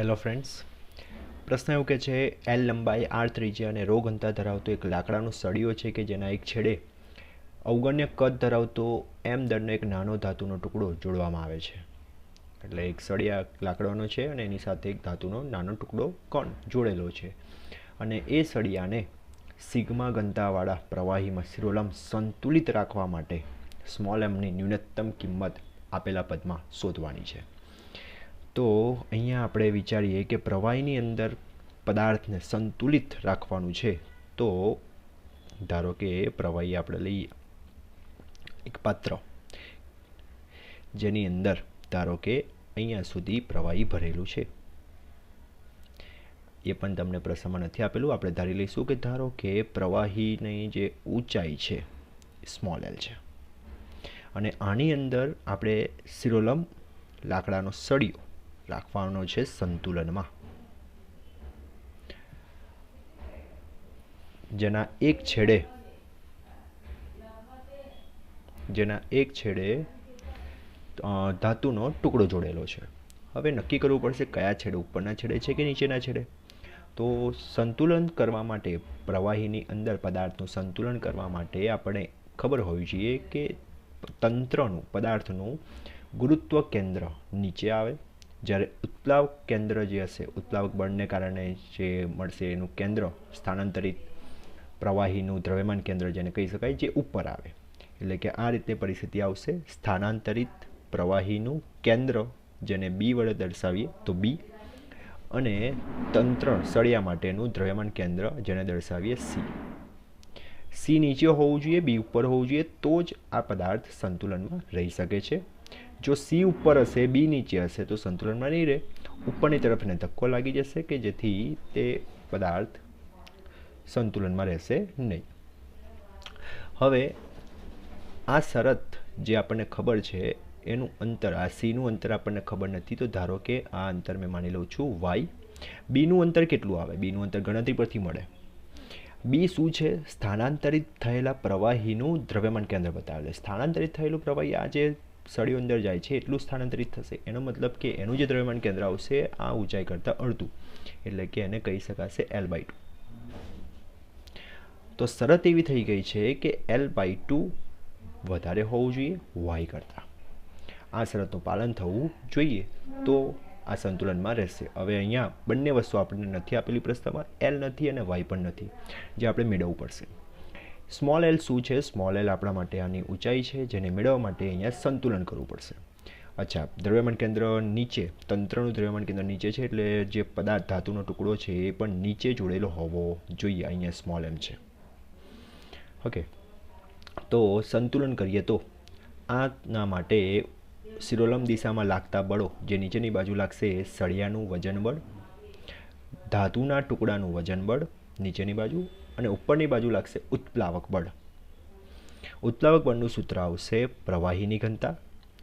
Hello friends પ્રશ્ન એવું કે છે એલ લંબાઈ આર ત્રિજ્યા અને રો ઘનતા ધરાવતો એક લાકડાનો સળિયો છે કે જેના એક છેડે અવગણ્ય કદ ધરાવતો એમ દળનો એક નાનો ધાતુનો ટુકડો જોડવામાં આવે છે. એટલે એક સળિયા લાકડાનો છે અને એની સાથે એક ધાતુનો નાનો ટુકડો કોણ જોડેલો છે. અને એ સળિયાને સિગ્મા ઘનતાવાળા પ્રવાહીમાં સિરોલમ સંતુલિત રાખવા માટે સ્મોલ એમની ન્યૂનતમ કિંમત આપેલા પદમાં શોધવાની છે. તો અહીંયા આપણે વિચારીએ કે પ્રવાહીની અંદર પદાર્થને સંતુલિત રાખવાનું છે. તો ધારો કે પ્રવાહી આપણે લઈએ. એક પાત્ર જેની અંદર ધારો કે અહીંયા સુધી પ્રવાહી ભરેલું છે. એ પણ તમને પ્રશ્નમાં નથી આપેલું. આપણે ધારી લઈશું કે ધારો કે પ્રવાહીની જે ઊંચાઈ છે સ્મોલ એલ છે. અને આની અંદર આપણે સિરોલમ લાકડાનો સળિયો રાખવાનો છે સંતુલનમાં. જેના એક છેડે, જેના એક છેડે ધાતુનો ટુકડો જોડેલો છે. હવે નક્કી કરવું પડશે કયા છેડે, ઉપરના છેડે છે કે નીચેના છેડે? તો સંતુલન કરવા માટે, પ્રવાહીની અંદર પદાર્થનું સંતુલન કરવા માટે આપણે ખબર હોવી જોઈએ કે તંત્રનું, પદાર્થનું ગુરુત્વ કેન્દ્ર નીચે આવે જ્યારે ઉત્પ્લાવક કેન્દ્ર જે હશે ઉત્પ્લાવક બળને કારણે જે મળશે એનું કેન્દ્ર, સ્થાનાંતરિત પ્રવાહીનું દ્રવ્યમાન કેન્દ્ર જેને કહી શકાય, જે ઉપર આવે. એટલે કે આ રીતે પરિસ્થિતિ આવશે. સ્થાનાંતરિત પ્રવાહીનું કેન્દ્ર જેને બી વડે દર્શાવીએ તો બી અને તંત્ર સળિયા માટેનું દ્રવ્યમાન કેન્દ્ર જેને દર્શાવીએ સી સી નીચે હોવું જોઈએ બી ઉપર હોવું જોઈએ, તો જ આ પદાર્થ સંતુલનમાં રહી શકે છે. જો સી ઉપર હશે, બી નીચે હશે, તો સંતુલનમાં નહીં રહે. ઉપરની તરફ એને ધક્કો લાગી જશે કે જેથી તે પદાર્થ સંતુલનમાં રહેશે નહીં. હવે, આ શરત જે આપણને ખબર છે, એનું અંતર, આ સીનું અંતર આપણને ખબર નથી, તો ધારો કે આ અંતર મેં માની લઉં છું વાય. બીનું અંતર કેટલું આવે? બીનું અંતર ગણતરી પરથી મળે. બી શું છે? સ્થાનાંતરિત થયેલા પ્રવાહીનું દ્રવ્યમાન કેન્દ્ર બતાવે છે. સ્થાનાંતરિત થયેલું પ્રવાહી આ જે સળીઓ અંદર જાય છે, એટલું સ્થાનાંતરિત થશે. એનો મતલબ કે એનું જે દ્રવ્યમાન કેન્દ્ર આવશે, આ ઊંચાઈ કરતાં અડધું. એટલે કે એને કહી શકાશે એલ બાય ટુ તો શરત એવી થઈ ગઈ છે કે એલ બાય ટુ વધારે હોવું જોઈએ વાય કરતાં. આ શરતનું પાલન થવું જોઈએ. તો આ સંતુલનમાં રહેશે. હવે અહીંયા બંને વસ્તુ આપણને નથી આપેલી પ્રશ્નમાં. એલ નથી અને વાય પણ નથી, જે આપણે મેળવવું પડશે. સ્મોલ એલ શું છે? સ્મોલ એલ આપણા માટે આની ઊંચાઈ છે, જેને મેળવવા માટે અહીંયા સંતુલન કરવું પડશે. અચ્છા, દ્રવ્યમાન કેન્દ્ર નીચે, તંત્રનું દ્રવ્યમાન કેન્દ્ર નીચે છે, એટલે જે પદાર્થ ધાતુનો ટુકડો છે, એ પણ નીચે જોડેલો હોવો જોઈએ, અહીંયા સ્મોલ એમ છે. ઓકે તો સંતુલન કરીએ તો, આના માટે સિરોલમ દિશામાં લાગતા બળો જે નીચેની બાજુ લાગશે, સળિયાનું વજન બળ ધાતુના ટુકડાનું વજન બળ નીચેની બાજુ અને ઉપરની બાજુ લાગશે ઉત્પ્લાવક બળ. ઉત્પ્લાવક બળનું સૂત્ર આવશે પ્રવાહીની ઘનતા,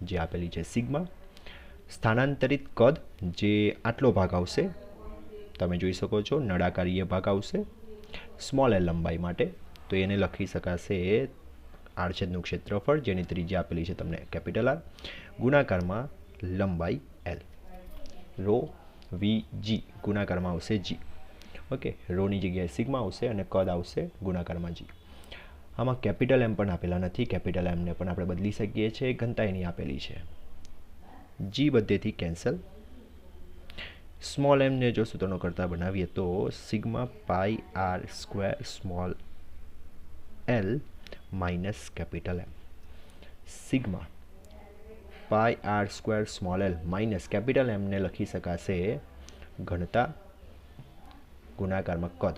જે આપેલી છે સિગ્મા. સ્થાનાંતરિત કદ, જે આટલો ભાગ આવશે, તમે જોઈ શકો છો, નળાકારીય ભાગ આવશે, સ્મોલ એલ લંબાઈ માટે. તો એને લખી શકાશે આડછેદનું ક્ષેત્રફળ, જેની ત્રિજ્યા આપેલી છે તમને કેપિટલ આર ગુણાકારમાં લંબાઈ એલ રો વી જી ગુણાકારમાં આવશે જી ઓકે રોની જગ્યાએ સિગ્મા આવશે અને કદ આવશે ગુણાકારમાં જી. આમાં કેપિટલ એમ પણ આપેલા નથી. કેપિટલ એમને પણ આપણે બદલી શકીએ છીએ. ઘનતા એની આપેલી છે. જી બધેથી કેન્સલ સ્મોલ એમને જો સૂત્રનો કરતા બનાવીએ તો sigma pi R square small L minus capital M sigma pi R square small L minus capital એમને લખી શકાશે ઘનતા ગુણાકારમાં કદ.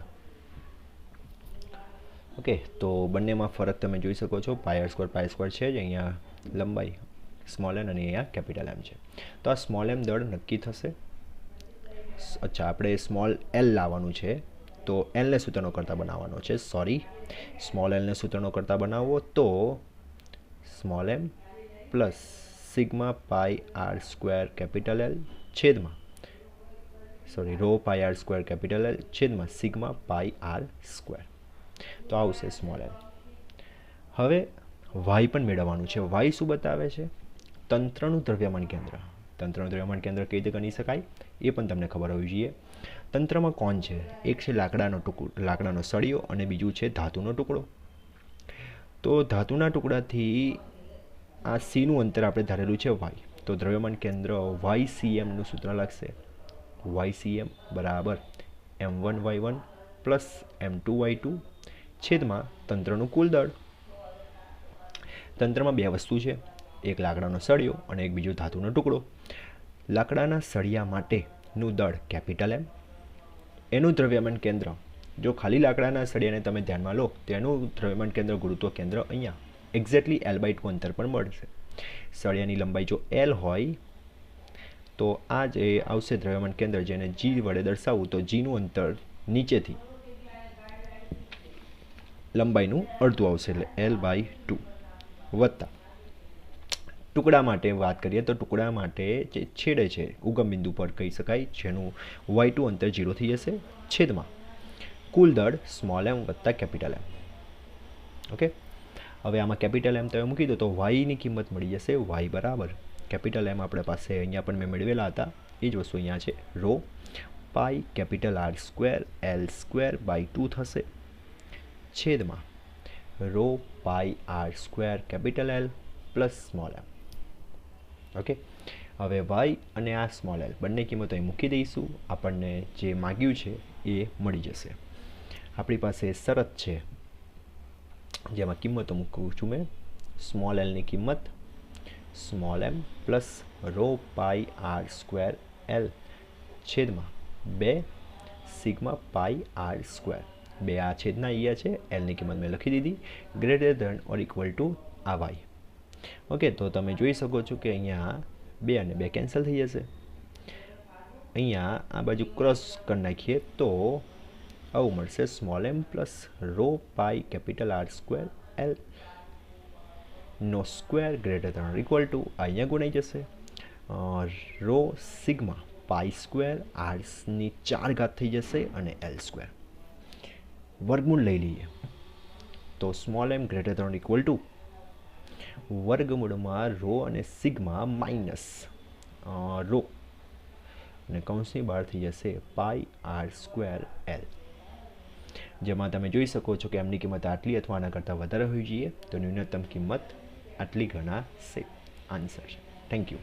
ઓકે તો બંનેમાં ફરક તમે જોઈ શકો છો. પાયર સ્કોર પાય સ્ક્વેર છે જ. અહીંયા લંબાઈ સ્મોલ એન અને અહીંયા કેપિટલ એમ છે. તો આ સ્મોલ એમ દળ નક્કી થશે. અચ્છા, આપણે સ્મોલ એલ લાવવાનું છે. તો એલને સૂત્રનો કરતાં બનાવવાનો છે. સોરી સ્મોલ એલને સૂત્રનો કરતાં બનાવવો તો small M plus sigma pi R square capital L છેદમાં. Sorry rho pi R square capital L છેદમાં સિગ્મા પાય આર સ્ક્વેર તો આવશે સ્મોલ એલ હવે વાય પણ મેળવવાનું છે. વાય શું બતાવે છે? તંત્રનું દ્રવ્યમાન કેન્દ્ર. તંત્રનું દ્રવ્યમાન કેન્દ્ર કઈ રીતે ગણી શકાય? એ પણ તમને ખબર હોવી જોઈએ. તંત્રમાં કોણ છે? એક છે લાકડાનો ટુકડો, લાકડાનો સળિયો અને બીજું છે ધાતુનો ટુકડો. તો ધાતુના ટુકડાથી આ સીનું અંતર આપણે ધારેલું છે વાય તો દ્રવ્યમાન કેન્દ્ર વાય સીએમનું સૂત્ર લાગશે. વાય સીએમ બરાબર M one Y one plus M two Y two છેદમાં તંત્રનું કુલ દળ. તંત્રમાં બે વસ્તુ છે. એક લાકડાનો સળિયો અને એક બીજો ધાતુનો ટુકડો. લાકડાના સળિયા માટેનું દળ કેપિટલ એમ. એનું દ્રવ્યમાન કેન્દ્ર. જો ખાલી લાકડાના સળિયાને તમે ધ્યાનમાં લો, તો એનું દ્રવ્યમાન કેન્દ્ર ગુરુત્વ કેન્દ્ર અહીંયા. એક્ઝેક્ટલી એલ બાય ટુ અંતર પર મળશે. સળિયાની લંબાઈ જો એલ હોય તો આ જે આવશે દ્રવ્યમાન કેન્દ્ર જેને જી વડે દર્શાવવું તો જીનું અંતર નીચેથી લંબાઈનું અડધું આવશે એટલે એલ બાય ટુ વત્તા. ટુકડા માટે વાત કરીએ તો ટુકડા માટે જે છેડે છે, ઉગમ બિંદુ પર કહી શકાય, જેનું વાય ટુ અંતર જીરો થઈ જશે છેદમાં. કુલ દળ સ્મોલ એમ વત્તા કેપિટલ એમ ઓકે હવે આમાં કેપિટલ એમ તમે મૂકી દો તો વાયની કિંમત મળી જશે વાય બરાબર કેપિટલ એમ આપણે પાસે અહીંયા પણ મેં મેળવેલા હતા. એ જ વસ્તુ અહીંયા છે. Rho pi capital R square, L square by two થશે. છેદમાં rho pi R square capital L plus small M. Okay? હવે વાય અને આ સ્મોલ એલ બંને કિંમતો અહીં મૂકી દઈશું. આપણને જે માગ્યું છે એ મળી જશે. આપણી પાસે શરત છે. જેમાં કિંમતો મૂકું છું મેં. સ્મોલ એલની કિંમત small M plus rho pi R square L છેદમાં બે સિગ્મા પાઈ આર સ્ક્વેર બે આ છેદના અહીંયા છે એલની કિંમત મેં લખી દીધી greater than or equal to આ વાય ઓકે તો તમે જોઈ શકો છો કે અહીંયા બે અને બે કેન્સલ થઈ જશે. અહીંયા આ બાજુ ક્રોસ કરી નાખીએ તો આવું મળશે small m plus rho pi capital R square L no square greater than equal to અહીંયા ગુણાઈ જશે. રો સિગ્મા પાઈ સ્ક્વેર આર્સની ચાર ઘાત થઈ જશે અને એલ સ્ક્વેર. વર્ગમૂળ લઈ લઈએ. તો small m greater than equal to વર્ગમૂળમાં રો અને સિગ્મા માઇનસ રો. અને કૌંસની બહાર થઈ જશે પાઈ આર સ્ક્વેર એલ. જેમાં તમે જોઈ શકો છો કે એમની કિંમત આટલી અથવા આના કરતાં વધારે હોવી જોઈએ. તો ન્યૂનતમ કિંમત આટલી સેફ આન્સર છે. Thank you